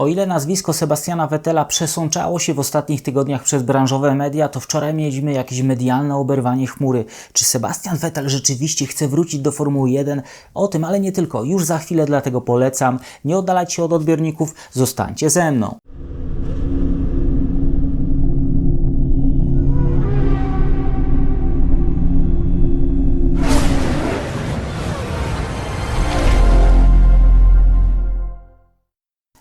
O ile nazwisko Sebastiana Vettela przesączało się w ostatnich tygodniach przez branżowe media, to wczoraj mieliśmy jakieś medialne oberwanie chmury. Czy Sebastian Vettel rzeczywiście chce wrócić do Formuły 1? O tym, ale nie tylko. Już za chwilę, dlatego polecam. Nie oddalać się od odbiorników, zostańcie ze mną.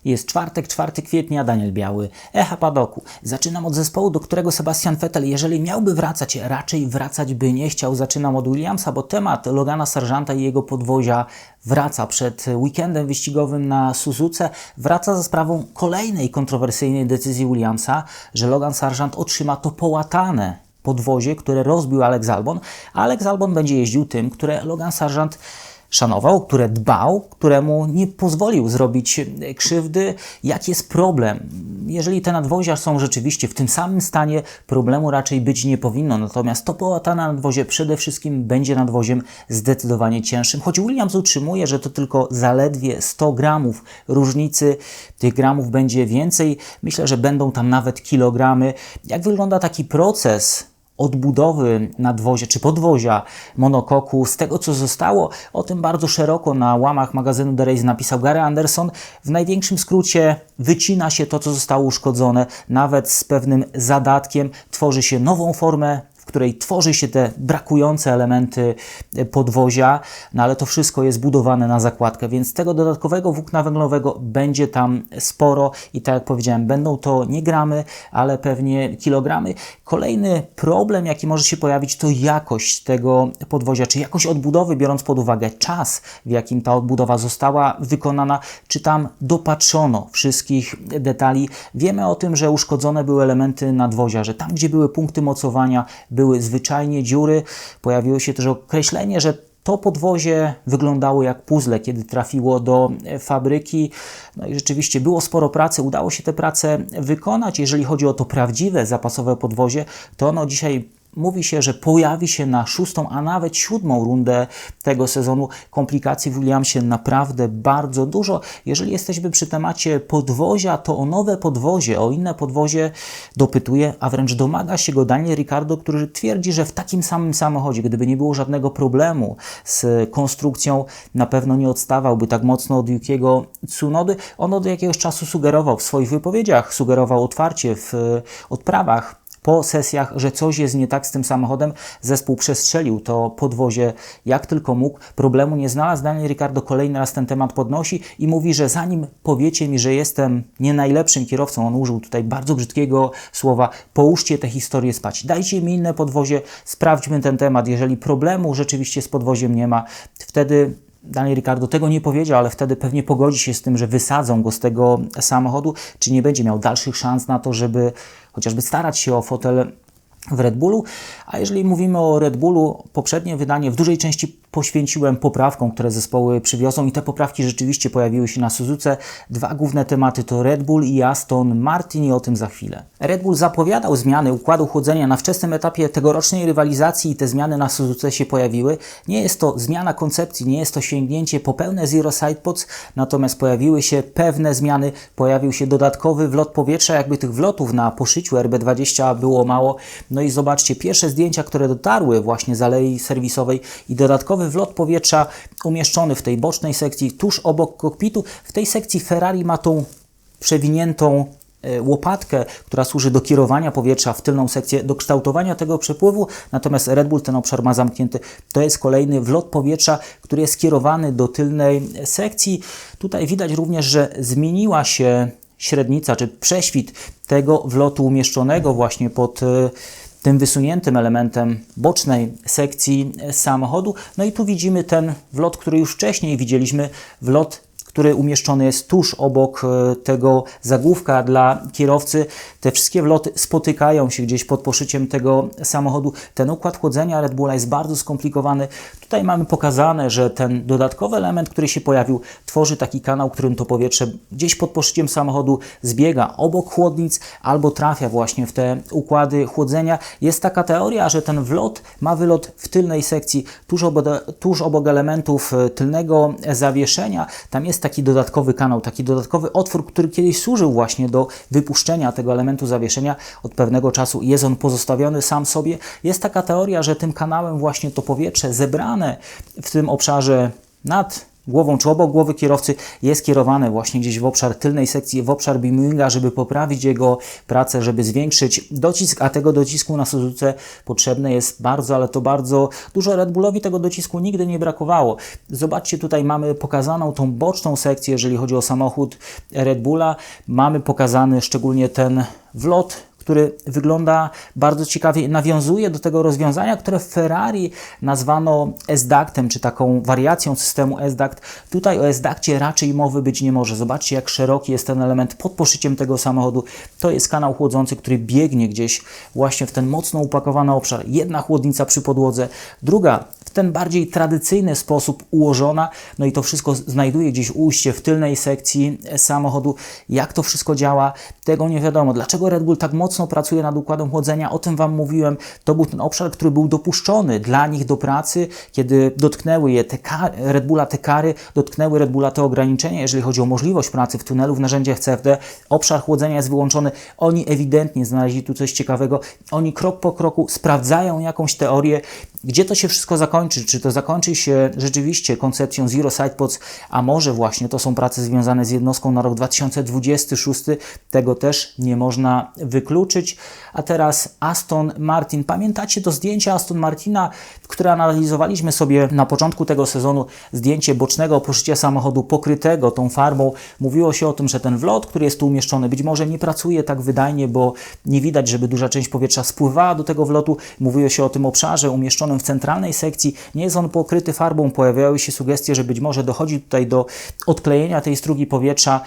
Jest czwartek, 4 kwietnia, Daniel Biały, Echa Padoku. Zaczynam od zespołu, do którego Sebastian Vettel, jeżeli miałby wracać, raczej wracać by nie chciał. Zaczynam od Williamsa, bo temat Logana Sargenta i jego podwozia wraca przed weekendem wyścigowym na Suzuce. Wraca za sprawą kolejnej kontrowersyjnej decyzji Williamsa, że Logan Sargent otrzyma to połatane podwozie, które rozbił Alex Albon. Alex Albon będzie jeździł tym, które Logan Sargent szanował, które dbał, któremu nie pozwolił zrobić krzywdy. Jaki jest problem? Jeżeli te nadwozia są rzeczywiście w tym samym stanie, problemu raczej być nie powinno. Natomiast to połatane nadwozie przede wszystkim będzie nadwoziem zdecydowanie cięższym. Choć Williams utrzymuje, że to tylko zaledwie 100 gramów różnicy, tych gramów będzie więcej. Myślę, że będą tam nawet kilogramy. Jak wygląda taki proces odbudowy nadwozia czy podwozia monokoku z tego, co zostało. O tym bardzo szeroko na łamach magazynu The Race napisał Gary Anderson. W największym skrócie wycina się to, co zostało uszkodzone, nawet z pewnym zadatkiem. Tworzy się nową formę której tworzy się te brakujące elementy podwozia, no ale to wszystko jest budowane na zakładkę, więc tego dodatkowego włókna węglowego będzie tam sporo i tak jak powiedziałem, będą to nie gramy, ale pewnie kilogramy. Kolejny problem, jaki może się pojawić, to jakość tego podwozia, czy jakość odbudowy, biorąc pod uwagę czas, w jakim ta odbudowa została wykonana, czy tam dopatrzono wszystkich detali. Wiemy o tym, że uszkodzone były elementy nadwozia, że tam, gdzie były punkty mocowania, były zwyczajnie dziury. Pojawiło się też określenie, że to podwozie wyglądało jak puzzle, kiedy trafiło do fabryki. No i rzeczywiście było sporo pracy, udało się tę pracę wykonać. Jeżeli chodzi o to prawdziwe zapasowe podwozie, to ono dzisiaj Mówi się, że pojawi się na szóstą, a nawet siódmą rundę tego sezonu. Komplikacji w Williamsie naprawdę bardzo dużo. Jeżeli jesteśmy przy temacie podwozia, to o nowe podwozie, o inne podwozie dopytuje, a wręcz domaga się go Daniel Ricardo, który twierdzi, że w takim samym samochodzie, gdyby nie było żadnego problemu z konstrukcją, na pewno nie odstawałby tak mocno od Yukiego Tsunody. On od jakiegoś czasu sugerował w swoich wypowiedziach, sugerował otwarcie w odprawach po sesjach, że coś jest nie tak z tym samochodem. Zespół przestrzelił to podwozie jak tylko mógł. Problemu nie znalazł. Daniel Ricardo kolejny raz ten temat podnosi i mówi, że zanim powiecie mi, że jestem nie najlepszym kierowcą, on użył tutaj bardzo brzydkiego słowa, połóżcie tę historię spać. Dajcie mi inne podwozie, sprawdźmy ten temat. Jeżeli problemu rzeczywiście z podwoziem nie ma, wtedy Daniel Ricardo tego nie powiedział, ale wtedy pewnie pogodzi się z tym, że wysadzą go z tego samochodu, czy nie będzie miał dalszych szans na to, żeby chociażby starać się o fotel w Red Bullu. A jeżeli mówimy o Red Bullu, poprzednie wydanie w dużej części poświęciłem poprawkom, które zespoły przywiozą i te poprawki rzeczywiście pojawiły się na Suzuce. Dwa główne tematy to Red Bull i Aston Martin i o tym za chwilę. Red Bull zapowiadał zmiany układu chłodzenia na wczesnym etapie tegorocznej rywalizacji i te zmiany na Suzuce się pojawiły. Nie jest to zmiana koncepcji, nie jest to sięgnięcie po pełne zero sidepods, natomiast pojawiły się pewne zmiany, pojawił się dodatkowy wlot powietrza, jakby tych wlotów na poszyciu RB20 było mało. No i zobaczcie, pierwsze zdjęcia, które dotarły właśnie z alei serwisowej i dodatkowy wlot powietrza umieszczony w tej bocznej sekcji tuż obok kokpitu. W tej sekcji Ferrari ma tą przewiniętą e, łopatkę, która służy do kierowania powietrza w tylną sekcję, do kształtowania tego przepływu, natomiast Red Bull ten obszar ma zamknięty. To jest kolejny wlot powietrza, który jest skierowany do tylnej sekcji. Tutaj widać również, że zmieniła się średnica, czy prześwit tego wlotu umieszczonego właśnie pod e, tym wysuniętym elementem bocznej sekcji samochodu. No i tu widzimy ten wlot, który już wcześniej widzieliśmy, wlot który umieszczony jest tuż obok e, tego zagłówka dla kierowcy. Te wszystkie wloty spotykają się gdzieś pod poszyciem tego samochodu. Ten układ chłodzenia Red Bulla jest bardzo skomplikowany. Tutaj mamy pokazane, że ten dodatkowy element, który się pojawił, tworzy taki kanał, którym to powietrze gdzieś pod poszyciem samochodu zbiega obok chłodnic albo trafia właśnie w te układy chłodzenia. Jest taka teoria, że ten wlot ma wylot w tylnej sekcji, tuż obok, tuż obok elementów e, tylnego zawieszenia. Tam jest taki taki dodatkowy kanał, taki dodatkowy otwór, który kiedyś służył właśnie do wypuszczenia tego elementu zawieszenia. Od pewnego czasu jest on pozostawiony sam sobie. Jest taka teoria, że tym kanałem właśnie to powietrze zebrane w tym obszarze nad głową czy obok głowy kierowcy jest kierowane właśnie gdzieś w obszar tylnej sekcji, w obszar beaminga, żeby poprawić jego pracę, żeby zwiększyć docisk, a tego docisku na Suzuce potrzebne jest bardzo, ale to bardzo dużo. Red Bullowi tego docisku nigdy nie brakowało. Zobaczcie, tutaj mamy pokazaną tą boczną sekcję, jeżeli chodzi o samochód Red Bulla. Mamy pokazany szczególnie ten wlot który wygląda bardzo ciekawie i nawiązuje do tego rozwiązania, które w Ferrari nazwano S-Ductem, czy taką wariacją systemu S-Duct. Tutaj o S-Ductie raczej mowy być nie może. Zobaczcie, jak szeroki jest ten element pod poszyciem tego samochodu. To jest kanał chłodzący, który biegnie gdzieś właśnie w ten mocno upakowany obszar. Jedna chłodnica przy podłodze, druga ten bardziej tradycyjny sposób ułożona, no i to wszystko znajduje gdzieś ujście w tylnej sekcji samochodu. Jak to wszystko działa, tego nie wiadomo. Dlaczego Red Bull tak mocno pracuje nad układem chłodzenia? O tym Wam mówiłem. To był ten obszar, który był dopuszczony dla nich do pracy, kiedy dotknęły je te kary, Red Bulla te kary, dotknęły Red Bulla te ograniczenia, jeżeli chodzi o możliwość pracy w tunelu w narzędziach CFD. Obszar chłodzenia jest wyłączony. Oni ewidentnie znaleźli tu coś ciekawego. Oni krok po kroku sprawdzają jakąś teorię, gdzie to się wszystko zakończy? Czy to zakończy się rzeczywiście koncepcją Zero Sidepods, a może właśnie to są prace związane z jednostką na rok 2026? Tego też nie można wykluczyć. A teraz Aston Martin. Pamiętacie to zdjęcie Aston Martina, które analizowaliśmy sobie na początku tego sezonu? Zdjęcie bocznego poszycia samochodu pokrytego tą farbą. Mówiło się o tym, że ten wlot, który jest tu umieszczony, być może nie pracuje tak wydajnie, bo nie widać, żeby duża część powietrza spływała do tego wlotu. Mówiło się o tym obszarze umieszczonym w centralnej sekcji. Nie jest on pokryty farbą. Pojawiały się sugestie, że być może dochodzi tutaj do odklejenia tej strugi powietrza.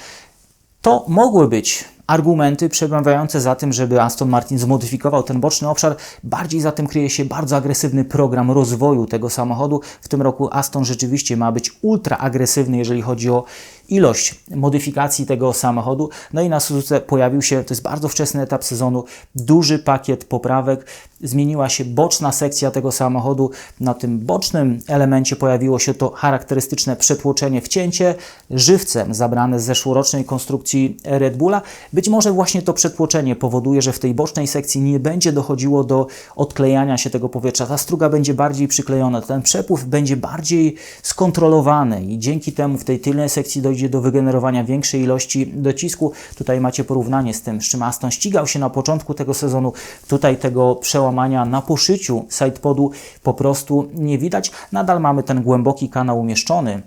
To mogły być argumenty przemawiające za tym, żeby Aston Martin zmodyfikował ten boczny obszar. Bardziej za tym kryje się bardzo agresywny program rozwoju tego samochodu. W tym roku Aston rzeczywiście ma być ultra agresywny, jeżeli chodzi o ilość modyfikacji tego samochodu. No i na Suzuce pojawił się, to jest bardzo wczesny etap sezonu, duży pakiet poprawek. Zmieniła się boczna sekcja tego samochodu. Na tym bocznym elemencie pojawiło się to charakterystyczne przetłoczenie, wcięcie żywcem zabrane z zeszłorocznej konstrukcji Red Bulla. Być może właśnie to przetłoczenie powoduje, że w tej bocznej sekcji nie będzie dochodziło do odklejania się tego powietrza. Ta struga będzie bardziej przyklejona, ten przepływ będzie bardziej skontrolowany i dzięki temu w tej tylnej sekcji dojdzie do wygenerowania większej ilości docisku. Tutaj macie porównanie z tym, z czym Aston ścigał się na początku tego sezonu. Tutaj tego przełamania na poszyciu sidepodu po prostu nie widać. Nadal mamy ten głęboki kanał umieszczony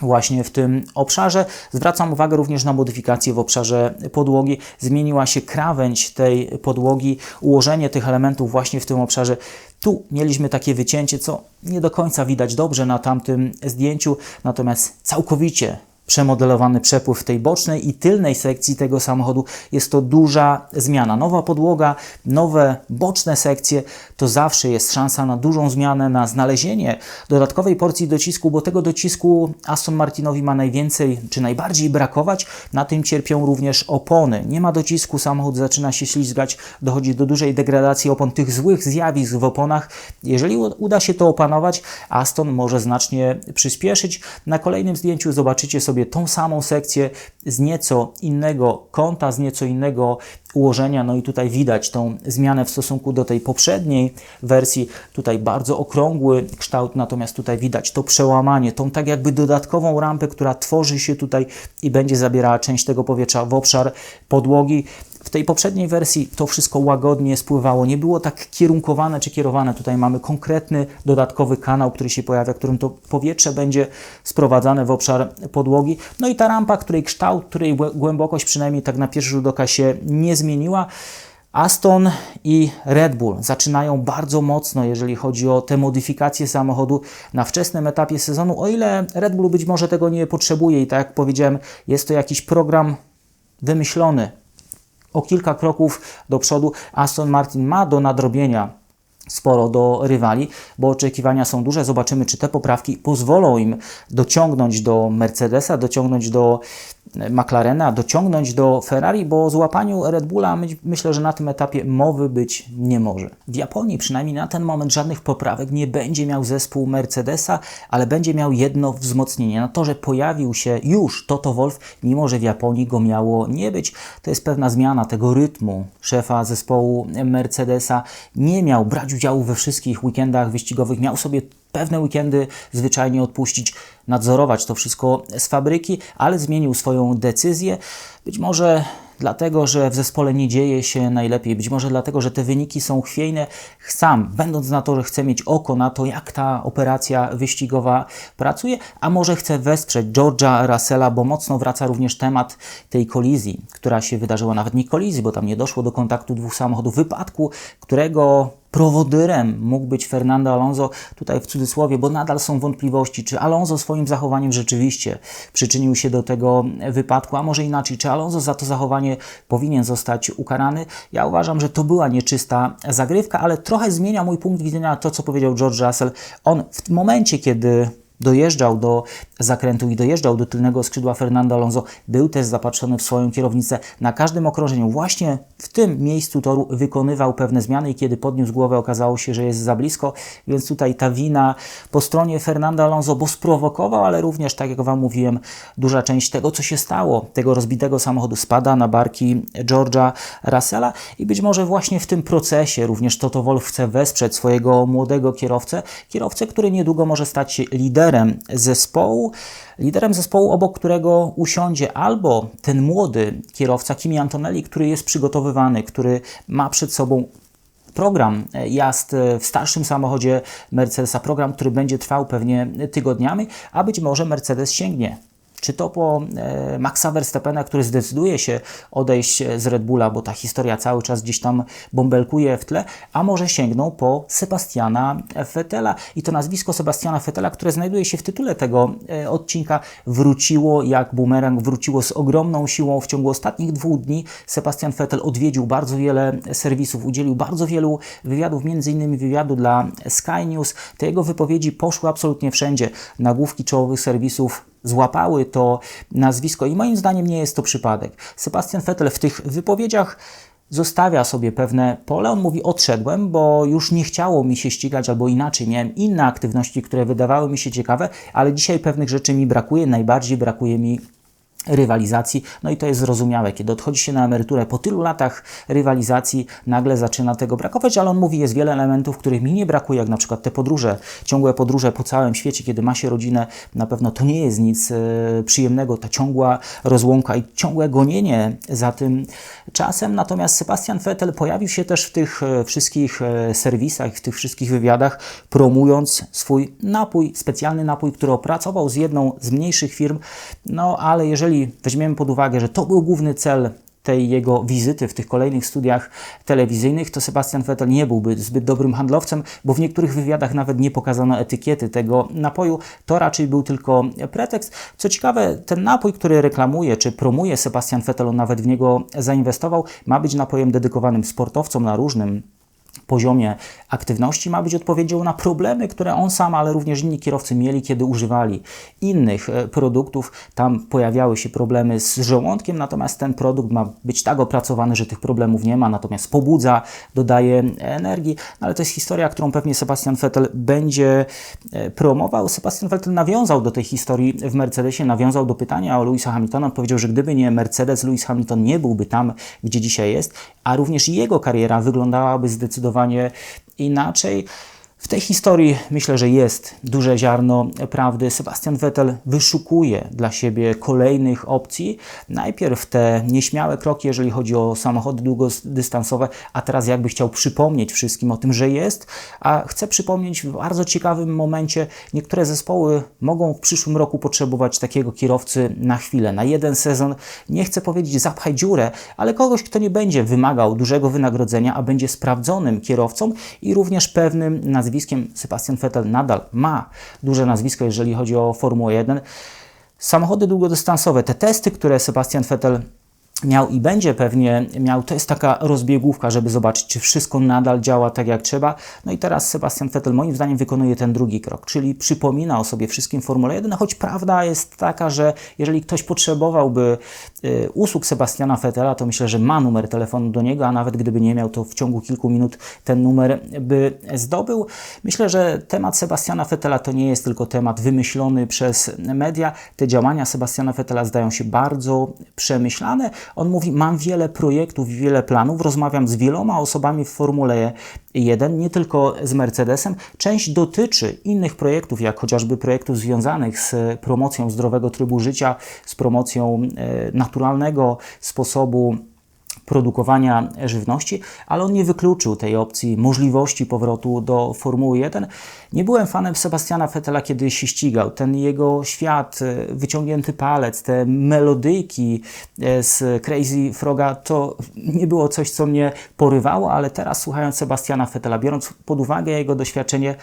właśnie w tym obszarze. Zwracam uwagę również na modyfikacje w obszarze podłogi. Zmieniła się krawędź tej podłogi, ułożenie tych elementów właśnie w tym obszarze. Tu mieliśmy takie wycięcie, co nie do końca widać dobrze na tamtym zdjęciu, natomiast całkowicie przemodelowany przepływ tej bocznej i tylnej sekcji tego samochodu. Jest to duża zmiana. Nowa podłoga, nowe boczne sekcje to zawsze jest szansa na dużą zmianę, na znalezienie dodatkowej porcji docisku, bo tego docisku Aston Martinowi ma najwięcej czy najbardziej brakować. Na tym cierpią również opony. Nie ma docisku, samochód zaczyna się ślizgać, dochodzi do dużej degradacji opon, tych złych zjawisk w oponach. Jeżeli uda się to opanować, Aston może znacznie przyspieszyć. Na kolejnym zdjęciu zobaczycie sobie sobie tą samą sekcję z nieco innego kąta, z nieco innego ułożenia. No i tutaj widać tą zmianę w stosunku do tej poprzedniej wersji. Tutaj bardzo okrągły kształt, natomiast tutaj widać to przełamanie, tą tak jakby dodatkową rampę, która tworzy się tutaj i będzie zabierała część tego powietrza w obszar podłogi. W tej poprzedniej wersji to wszystko łagodnie spływało, nie było tak kierunkowane czy kierowane. Tutaj mamy konkretny dodatkowy kanał, który się pojawia, którym to powietrze będzie sprowadzane w obszar podłogi. No i ta rampa, której kształt, której głębokość przynajmniej tak na pierwszy rzut oka się nie zmieniła. Aston i Red Bull zaczynają bardzo mocno, jeżeli chodzi o te modyfikacje samochodu na wczesnym etapie sezonu, o ile Red Bull być może tego nie potrzebuje i tak jak powiedziałem, jest to jakiś program wymyślony o kilka kroków do przodu. Aston Martin ma do nadrobienia sporo do rywali, bo oczekiwania są duże. Zobaczymy, czy te poprawki pozwolą im dociągnąć do Mercedesa, dociągnąć do McLarena, dociągnąć do Ferrari, bo o złapaniu Red Bulla my, myślę, że na tym etapie mowy być nie może. W Japonii przynajmniej na ten moment żadnych poprawek nie będzie miał zespół Mercedesa, ale będzie miał jedno wzmocnienie. Na to, że pojawił się już Toto Wolf, mimo że w Japonii go miało nie być, to jest pewna zmiana tego rytmu. Szefa zespołu Mercedesa nie miał brać udziału we wszystkich weekendach wyścigowych, miał sobie pewne weekendy zwyczajnie odpuścić, nadzorować to wszystko z fabryki, ale zmienił swoją decyzję. Być może dlatego, że w zespole nie dzieje się najlepiej, być może dlatego, że te wyniki są chwiejne. Sam, będąc na to, że chce mieć oko na to, jak ta operacja wyścigowa pracuje, a może chce wesprzeć George'a Russella, bo mocno wraca również temat tej kolizji, która się wydarzyła, nawet nie kolizji, bo tam nie doszło do kontaktu dwóch samochodów, wypadku, którego prowodyrem mógł być Fernando Alonso, tutaj w cudzysłowie, bo nadal są wątpliwości, czy Alonso swoim zachowaniem rzeczywiście przyczynił się do tego wypadku, a może inaczej, czy Alonso za to zachowanie powinien zostać ukarany. Ja uważam, że to była nieczysta zagrywka, ale trochę zmienia mój punkt widzenia to, co powiedział George Russell. On w momencie, kiedy dojeżdżał do zakrętu i dojeżdżał do tylnego skrzydła Fernando Alonso, był też zapatrzony w swoją kierownicę. Na każdym okrążeniu, właśnie w tym miejscu toru wykonywał pewne zmiany i kiedy podniósł głowę, okazało się, że jest za blisko, więc tutaj ta wina po stronie Fernando Alonso, bo sprowokował, ale również, tak jak Wam mówiłem, duża część tego, co się stało, tego rozbitego samochodu. Spada na barki George'a Russella i być może właśnie w tym procesie również Toto Wolff chce wesprzeć swojego młodego kierowcę, kierowcę, który niedługo może stać się liderem liderem zespołu, liderem zespołu, obok którego usiądzie albo ten młody kierowca Kimi Antonelli, który jest przygotowywany, który ma przed sobą program jazd w starszym samochodzie Mercedesa, program, który będzie trwał pewnie tygodniami, a być może Mercedes sięgnie czy to po e, Maxa Verstappena, który zdecyduje się odejść z Red Bulla, bo ta historia cały czas gdzieś tam bąbelkuje w tle, a może sięgną po Sebastiana Vettela. I to nazwisko Sebastiana Vettela, które znajduje się w tytule tego e, odcinka, wróciło jak bumerang, wróciło z ogromną siłą. W ciągu ostatnich dwóch dni Sebastian Vettel odwiedził bardzo wiele serwisów, udzielił bardzo wielu wywiadów, między innymi wywiadu dla Sky News. Te jego wypowiedzi poszły absolutnie wszędzie. Nagłówki czołowych serwisów złapały to nazwisko i moim zdaniem nie jest to przypadek. Sebastian Vettel w tych wypowiedziach zostawia sobie pewne pole. On mówi: Odszedłem, bo już nie chciało mi się ścigać, albo inaczej, miałem inne aktywności, które wydawały mi się ciekawe, ale dzisiaj pewnych rzeczy mi brakuje. Najbardziej brakuje mi rywalizacji. No i to jest zrozumiałe, kiedy odchodzi się na emeryturę po tylu latach rywalizacji, nagle zaczyna tego brakować, ale on mówi, jest wiele elementów, których mi nie brakuje, jak na przykład te podróże, ciągłe podróże po całym świecie, kiedy ma się rodzinę, na pewno to nie jest nic e, przyjemnego, ta ciągła rozłąka i ciągłe gonienie za tym czasem. Natomiast Sebastian Vettel pojawił się też w tych e, wszystkich e, serwisach, w tych wszystkich wywiadach, promując swój napój, specjalny napój, który opracował z jedną z mniejszych firm, no ale jeżeli jeżeli weźmiemy pod uwagę, że to był główny cel tej jego wizyty w tych kolejnych studiach telewizyjnych, to Sebastian Vettel nie byłby zbyt dobrym handlowcem, bo w niektórych wywiadach nawet nie pokazano etykiety tego napoju. To raczej był tylko pretekst. Co ciekawe, ten napój, który reklamuje czy promuje Sebastian Vettel, on nawet w niego zainwestował, ma być napojem dedykowanym sportowcom na różnym poziomie aktywności ma być odpowiedzią na problemy, które on sam, ale również inni kierowcy mieli, kiedy używali innych e, produktów. Tam pojawiały się problemy z żołądkiem, natomiast ten produkt ma być tak opracowany, że tych problemów nie ma, natomiast pobudza, dodaje energii, no, ale to jest historia, którą pewnie Sebastian Vettel będzie e, promował. Sebastian Vettel nawiązał do tej historii w Mercedesie, nawiązał do pytania o Louisa Hamiltona, powiedział, że gdyby nie Mercedes, Lewis Hamilton nie byłby tam, gdzie dzisiaj jest, a również jego kariera wyglądałaby zdecydowanie inaczej. W tej historii myślę, że jest duże ziarno prawdy. Sebastian Vettel wyszukuje dla siebie kolejnych opcji. Najpierw te nieśmiałe kroki, jeżeli chodzi o samochody długodystansowe, a teraz jakby chciał przypomnieć wszystkim o tym, że jest, a chcę przypomnieć w bardzo ciekawym momencie, niektóre zespoły mogą w przyszłym roku potrzebować takiego kierowcy na chwilę, na jeden sezon. Nie chcę powiedzieć zapchaj dziurę, ale kogoś, kto nie będzie wymagał dużego wynagrodzenia, a będzie sprawdzonym kierowcą i również pewnym nazwiskiem nazwiskiem Sebastian Vettel nadal ma duże nazwisko, jeżeli chodzi o Formułę 1. Samochody długodystansowe, te testy, które Sebastian Vettel miał i będzie pewnie miał, to jest taka rozbiegówka, żeby zobaczyć, czy wszystko nadal działa tak jak trzeba. No i teraz Sebastian Vettel moim zdaniem wykonuje ten drugi krok, czyli przypomina o sobie wszystkim Formule 1, choć prawda jest taka, że jeżeli ktoś potrzebowałby y, usług Sebastiana Vettela, to myślę, że ma numer telefonu do niego, a nawet gdyby nie miał, to w ciągu kilku minut ten numer by zdobył. Myślę, że temat Sebastiana Vettela to nie jest tylko temat wymyślony przez media. Te działania Sebastiana Vettela zdają się bardzo przemyślane. On mówi: Mam wiele projektów, wiele planów, rozmawiam z wieloma osobami w Formule 1, nie tylko z Mercedesem. Część dotyczy innych projektów, jak chociażby projektów związanych z promocją zdrowego trybu życia, z promocją e, naturalnego sposobu produkowania żywności, ale on nie wykluczył tej opcji możliwości powrotu do Formuły 1. Nie byłem fanem Sebastiana Vettela, kiedy się ścigał. Ten jego świat, e, wyciągnięty palec, te melodyjki e, z Crazy Froga, to nie było coś, co mnie porywało, ale teraz słuchając Sebastiana Vettela, biorąc pod uwagę jego doświadczenie,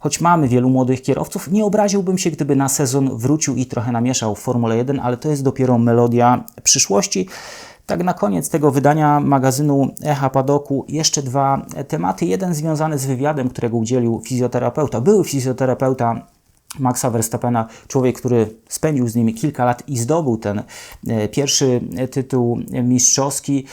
Choć mamy wielu młodych kierowców, nie obraziłbym się, gdyby na sezon wrócił i trochę namieszał w Formule 1, ale to jest dopiero melodia przyszłości. Tak na koniec tego wydania magazynu Echa Padoku jeszcze dwa tematy. Jeden związany z wywiadem, którego udzielił fizjoterapeuta, były fizjoterapeuta Maxa Verstappena, człowiek, który spędził z nimi kilka lat i zdobył ten e, pierwszy tytuł mistrzowski.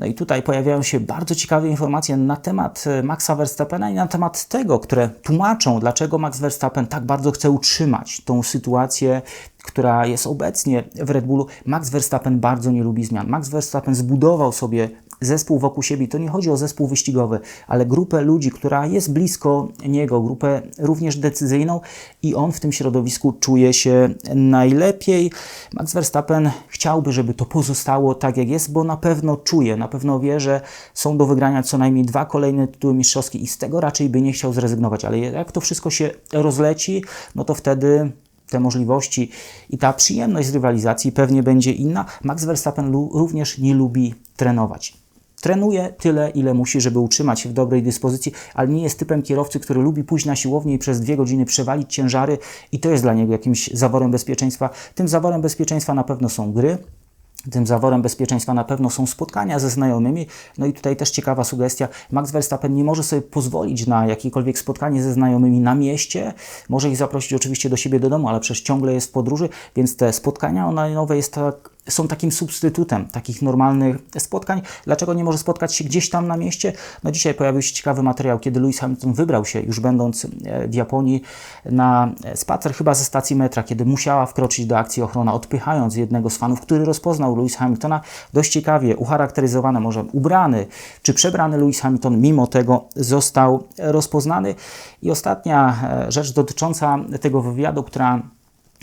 No i tutaj pojawiają się bardzo ciekawe informacje na temat e, Maxa Verstappena i na temat tego, które tłumaczą, dlaczego Max Verstappen tak bardzo chce utrzymać tą sytuację która jest obecnie w Red Bullu, Max Verstappen bardzo nie lubi zmian. Max Verstappen zbudował sobie zespół wokół siebie. To nie chodzi o zespół wyścigowy, ale grupę ludzi, która jest blisko niego, grupę również decyzyjną i on w tym środowisku czuje się najlepiej. Max Verstappen chciałby, żeby to pozostało tak, jak jest, bo na pewno czuje, na pewno wie, że są do wygrania co najmniej dwa kolejne tytuły mistrzowskie i z tego raczej by nie chciał zrezygnować. Ale jak to wszystko się rozleci, no to wtedy te możliwości i ta przyjemność z rywalizacji pewnie będzie inna. Max Verstappen również nie lubi trenować. Trenuje tyle, ile musi, żeby utrzymać się w dobrej dyspozycji, ale nie jest typem kierowcy, który lubi pójść na siłownię i przez dwie godziny przewalić ciężary i to jest dla niego jakimś zaworem bezpieczeństwa. Tym zaworem bezpieczeństwa na pewno są gry, tym zaworem bezpieczeństwa na pewno są spotkania ze znajomymi. No i tutaj też ciekawa sugestia. Max Verstappen nie może sobie pozwolić na jakiekolwiek spotkanie ze znajomymi na mieście. Może ich zaprosić oczywiście do siebie do domu, ale przecież ciągle jest w podróży, więc te spotkania online jest tak są takim substytutem takich normalnych spotkań. Dlaczego nie może spotkać się gdzieś tam na mieście? No dzisiaj pojawił się ciekawy materiał, kiedy Lewis Hamilton wybrał się, już będąc e, w Japonii, na spacer chyba ze stacji metra, kiedy musiała wkroczyć do akcji ochrona, odpychając jednego z fanów, który rozpoznał Lewis Hamiltona. Dość ciekawie ucharakteryzowany, może ubrany czy przebrany Lewis Hamilton, mimo tego został rozpoznany. I ostatnia e, rzecz dotycząca tego wywiadu, która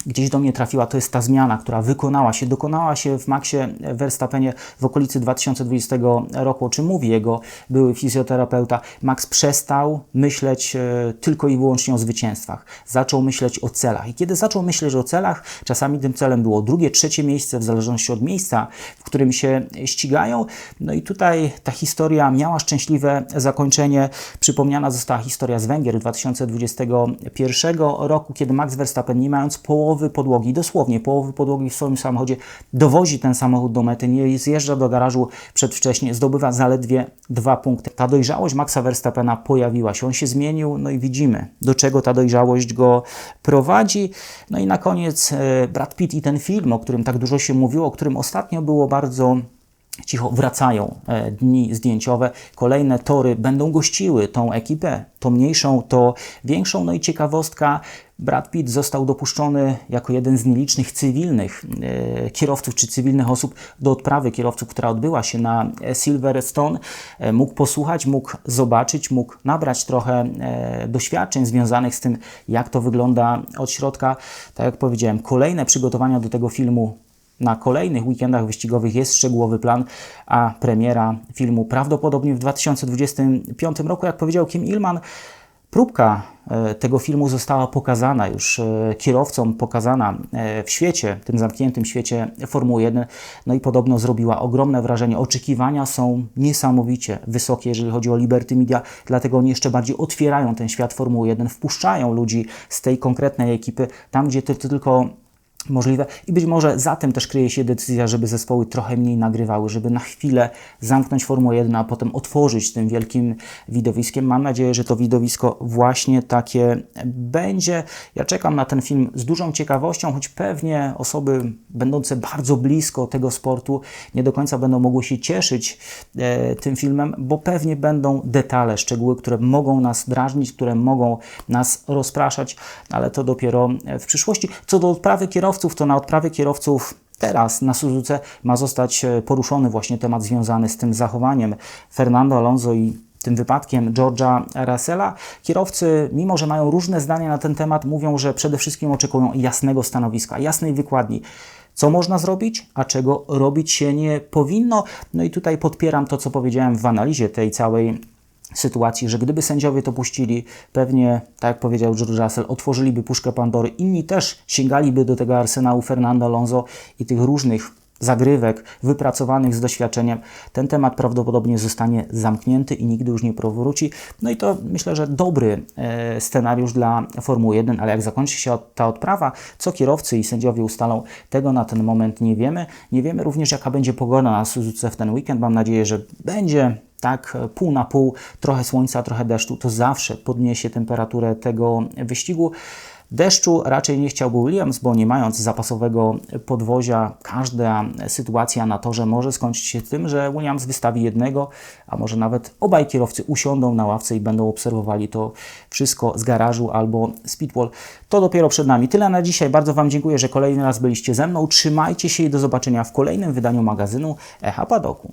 gdzieś do mnie trafiła, to jest ta zmiana, która wykonała się, dokonała się w Maxie Verstappenie w okolicy 2020 roku, o czym mówi jego były fizjoterapeuta. Max przestał myśleć e, tylko i wyłącznie o zwycięstwach. Zaczął myśleć o celach. I kiedy zaczął myśleć o celach, czasami tym celem było drugie, trzecie miejsce, w zależności od miejsca, w którym się ścigają. No i tutaj ta historia miała szczęśliwe zakończenie. Przypomniana została historia z Węgier 2021 roku, kiedy Max Verstappen, nie mając połowy połowy podłogi, dosłownie połowy podłogi w swoim samochodzie, dowozi ten samochód do mety, nie zjeżdża do garażu przedwcześnie, zdobywa zaledwie dwa punkty. Ta dojrzałość Maxa Verstappena pojawiła się, on się zmienił, no i widzimy, do czego ta dojrzałość go prowadzi. No i na koniec e, Brad Pitt i ten film, o którym tak dużo się mówiło, o którym ostatnio było bardzo cicho wracają e, dni zdjęciowe. Kolejne tory będą gościły tą ekipę, to mniejszą, to większą. No i ciekawostka, Brad Pitt został dopuszczony jako jeden z nielicznych cywilnych e, kierowców czy cywilnych osób do odprawy kierowców, która odbyła się na Silverstone. E, mógł posłuchać, mógł zobaczyć, mógł nabrać trochę doświadczeń związanych z tym, jak to wygląda od środka. Tak jak powiedziałem, kolejne przygotowania do tego filmu na kolejnych weekendach wyścigowych jest szczegółowy plan, a premiera filmu prawdopodobnie w 2025 roku, jak powiedział Kim Ilman, próbka e, tego filmu została pokazana już e, kierowcom, pokazana e, w świecie, tym zamkniętym świecie Formuły 1, no i podobno zrobiła ogromne wrażenie. Oczekiwania są niesamowicie wysokie, jeżeli chodzi o Liberty Media, dlatego oni jeszcze bardziej otwierają ten świat Formuły 1, wpuszczają ludzi z tej konkretnej ekipy, tam gdzie to tylko możliwe i być może za tym też kryje się decyzja, żeby zespoły trochę mniej nagrywały, żeby na chwilę zamknąć Formułę 1, a potem otworzyć tym wielkim widowiskiem. Mam nadzieję, że to widowisko właśnie takie będzie. Ja czekam na ten film z dużą ciekawością, choć pewnie osoby będące bardzo blisko tego sportu nie do końca będą mogły się cieszyć e, tym filmem, bo pewnie będą detale, szczegóły, które mogą nas drażnić, które mogą nas rozpraszać, ale to dopiero w przyszłości. Co do odprawy kierowców, to na odprawie kierowców Teraz na Suzuce ma zostać e, poruszony właśnie temat związany z tym zachowaniem Fernando Alonso i tym wypadkiem George'a Russella. Kierowcy, mimo że mają różne zdania na ten temat, mówią, że przede wszystkim oczekują jasnego stanowiska, jasnej wykładni. Co można zrobić, a czego robić się nie powinno. No i tutaj podpieram to, co powiedziałem w analizie tej całej sytuacji, że gdyby sędziowie to puścili, pewnie, tak jak powiedział George Russell, otworzyliby puszkę Pandory, inni też sięgaliby do tego arsenału Fernando Alonso i tych różnych zagrywek wypracowanych z doświadczeniem, ten temat prawdopodobnie zostanie zamknięty i nigdy już nie powróci. No i to myślę, że dobry e, scenariusz dla Formuły 1, ale jak zakończy się ta odprawa, co kierowcy i sędziowie ustalą, tego na ten moment nie wiemy. Nie wiemy również, jaka będzie pogoda na Suzuce w ten weekend. Mam nadzieję, że będzie tak pół na pół, trochę słońca, trochę deszczu, to zawsze podniesie temperaturę tego wyścigu. Deszczu raczej nie chciałby Williams, bo nie mając zapasowego podwozia, każda sytuacja na torze może skończyć się tym, że Williams wystawi jednego, a może nawet obaj kierowcy usiądą na ławce i będą obserwowali to wszystko z garażu albo z. To dopiero przed nami. Tyle na dzisiaj. Bardzo Wam dziękuję, że kolejny raz byliście ze mną. Trzymajcie się i do zobaczenia w kolejnym wydaniu magazynu Echa Padoku.